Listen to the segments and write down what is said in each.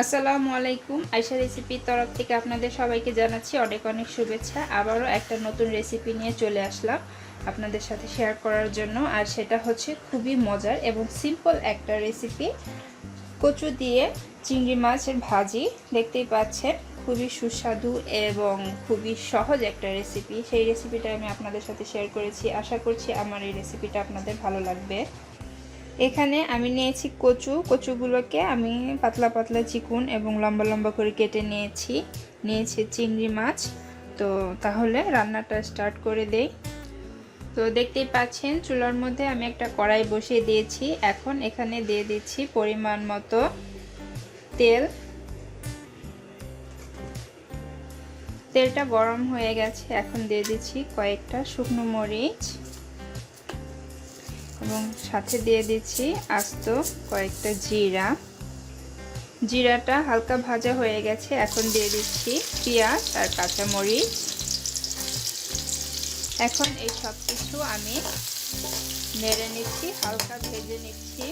আসসালামু আলাইকুম। আয়সা রেসিপির তরফ থেকে আপনাদের সবাইকে জানাচ্ছি অনেক অনেক শুভেচ্ছা। আবারও একটা নতুন রেসিপি নিয়ে চলে আসলাম আপনাদের সাথে শেয়ার করার জন্য। আর সেটা হচ্ছে খুবই মজার এবং সিম্পল একটা রেসিপি। কচু দিয়ে চিংড়ি মাছের ভাজি, দেখতেই পাচ্ছেন, খুবই সুস্বাদু এবং খুবই সহজ একটা রেসিপি। সেই রেসিপিটা আমি আপনাদের সাথে শেয়ার করেছি। আশা করছি আমার এই রেসিপিটা আপনাদের ভালো লাগবে। এখানে আমি নিয়েছি কচু। কচুগুলোকে আমি পাতলা পাতলা চিকুন এবং লম্বা লম্বা করে কেটে নিয়েছি। নিয়েছি চিংড়ি মাছ। তো তাহলে রান্নাটা স্টার্ট করে দেই। তো দেখতেই পাচ্ছেন, চুলার মধ্যে আমি একটা কড়াই বসিয়ে দিয়েছি। এখন এখানে দিয়ে দিচ্ছি পরিমাণ মতো তেল। তেলটা গরম হয়ে গেছে। এখন দিয়ে দিচ্ছি কয়েকটা শুকনো মরিচ। এবং সাথে দিয়ে দিচ্ছি আস্ত কয়েকটা জিরা। জিরাটা হালকা ভাজা হয়ে গেছে, এখন দিয়ে দিচ্ছি পেঁয়াজ আর কাঁচামরিচ। এখন এই সব কিছু আমি নেড়ে নিচ্ছি, হালকা ভেজে নিচ্ছি।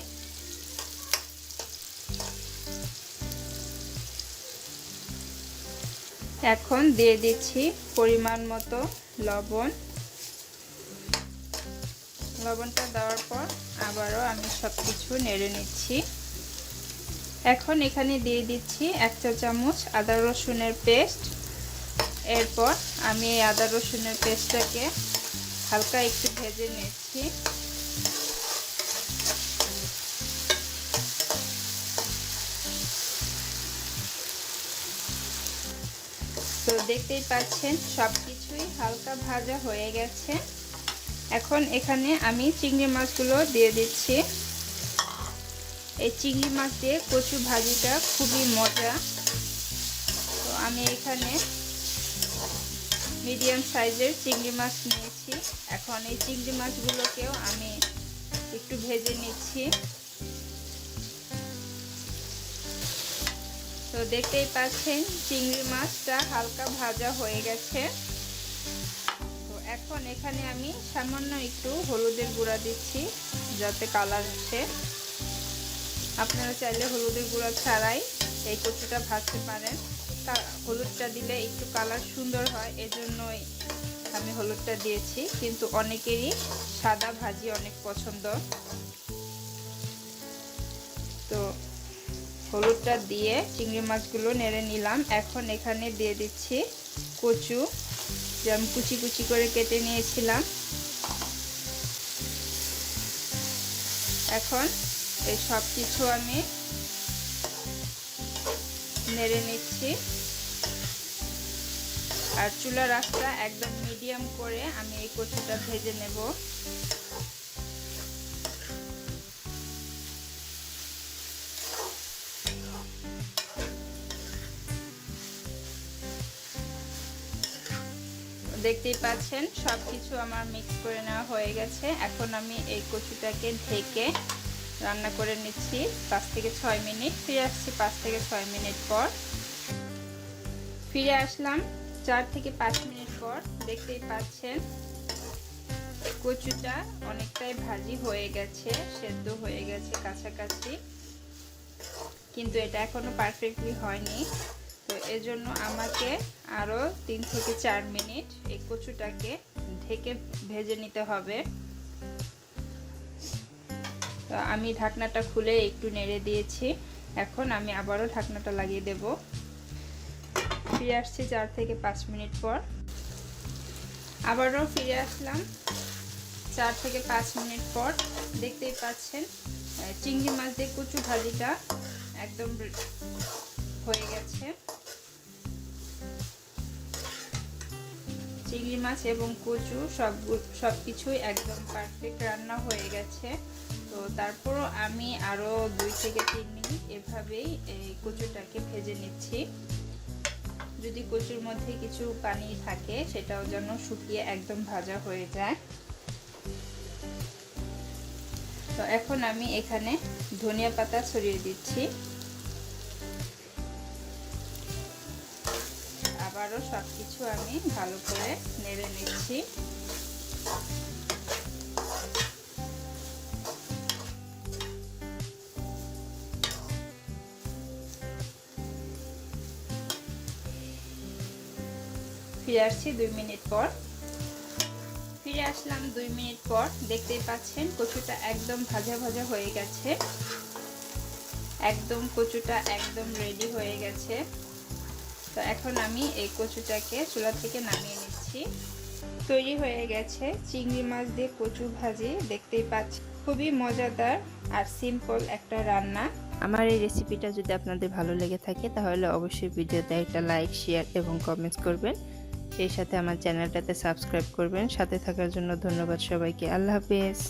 এখন দিয়ে দিচ্ছি পরিমাণ মতো লবণ। লবণটা দেওয়ার পর আবারও আমি সব কিছু নেড়ে নিচ্ছি। এখন এখানে দিয়ে দিচ্ছি এক চা চামচ আদা রসুনের পেস্ট। এরপর আমি এই আদা রসুনের পেস্টটাকে হালকা একটু ভেজে নিচ্ছি। তো দেখতেই পাচ্ছেন সব কিছুই হালকা ভাজা হয়ে গেছে। এখন এখানে আমি চিংড়ি মাছগুলো দিয়ে দিচ্ছি। এই চিংড়ি মাছ দিয়ে কচু ভাজিটা খুবই মজা। তো আমি এখানে মিডিয়াম সাইজের চিংড়ি মাছ নিয়েছি। এখন এই চিংড়ি মাছগুলোকেও আমি একটু ভেজে নিচ্ছি। তো দেখতেই পাচ্ছেন, চিংড়ি মাছটা হালকা ভাজা হয়ে গেছে। এখন এখানে আমি সামান্য একটু হলুদের গুঁড়া দিচ্ছি, যাতে কালার আসে। আপনারা চাইলে হলুদের গুঁড়া ছাড়াই এই কচুটা ভাজতে পারেন। তা, হলুদটা দিলে একটু কালার সুন্দর হয়, এজন্যই আমি হলুদটা দিয়েছি। কিন্তু অনেকেরই সাদা ভাজি অনেক পছন্দ। তো, হলুদটা দিয়ে চিংড়ি মাছগুলো নেড়ে নিলাম। এখন এখানে দিয়ে দিচ্ছি কচু। যে আমি কুচি কুচি করে কেটে নিয়েছিলাম। এখন এই সব কিছু আমি নেড়ে নিচ্ছি। আর চুলা রাস্তা একদম মিডিয়াম করে আমি এই কচুটা ভেজে নেব। দেখতেই পাচ্ছেন সব কিছু আমার মিক্স করে নেওয়া হয়ে গেছে। এখন আমি এই কচুটাকে ঢেকে রান্না করে নিচ্ছি পাঁচ থেকে ছয় মিনিট। ফিরে আসছি পাঁচ থেকে ছয় মিনিট পর। ফিরে আসলাম চার থেকে পাঁচ মিনিট পর। দেখতেই পাচ্ছেন, কচুটা অনেকটাই ভাজি হয়ে গেছে, সেদ্ধ হয়ে গেছে কাছাকাছি। কিন্তু এটা এখনও পারফেক্টলি হয়নি। এজন্য আমাকে আরও তিন থেকে চার মিনিট এই কচুটাকে ঢেকে ভেজে নিতে হবে। তো আমি ঢাকনাটা খুলে একটু নেড়ে দিয়েছি। এখন আমি আবারও ঢাকনাটা লাগিয়ে দেব। ফিরে আসছি চার থেকে পাঁচ মিনিট পর। আবারও ফিরে আসলাম চার থেকে পাঁচ মিনিট পর। দেখতেই পাচ্ছেন চিংড়ি মাছ দিয়ে কচু ভাজিটা একদম হয়ে গেছে। চিংড়ি মাছ এবং কচু সব সব কিছুই একদম পারফেক্ট রান্না হয়ে গেছে। তো তারপরও আমি আরও দুই থেকে তিন মিনিট এভাবেই এই কচুটাকে ভেজে নিচ্ছি। যদি কচুর মধ্যে কিছু পানি থাকে, সেটাও যেন শুকিয়ে একদম ভাজা হয়ে যায়। তো এখন আমি এখানে ধনিয়া পাতা ছড়িয়ে দিচ্ছি। আবারও সব কিছু আমি ভালো করে নেড়ে নিচ্ছি। ফিরে আসছি দুই মিনিট পর। ফিরে আসলাম দুই মিনিট পর। দেখতেই পাচ্ছেন কচুটা একদম ভাজা ভাজা হয়ে গেছে। একদম কচুটা একদম রেডি হয়ে গেছে। তো এখন আমি এই কচুটাকে চুলা থেকে নামিয়ে নিচ্ছি। তৈরি হয়ে গেছে চিংড়ি মাছ দিয়ে কচু ভাজি, দেখতেই পাচ্ছি। খুবই মজাদার আর সিম্পল একটা রান্না। আমার এই রেসিপিটা যদি আপনাদের ভালো লেগে থাকে, তাহলে অবশ্যই ভিডিওতে একটা লাইক শেয়ার এবং কমেন্টস করবেন। সেই সাথে আমার চ্যানেলটাতে সাবস্ক্রাইব করবেন। সাথে থাকার জন্য ধন্যবাদ সবাইকে। আল্লাহ হাফেজ।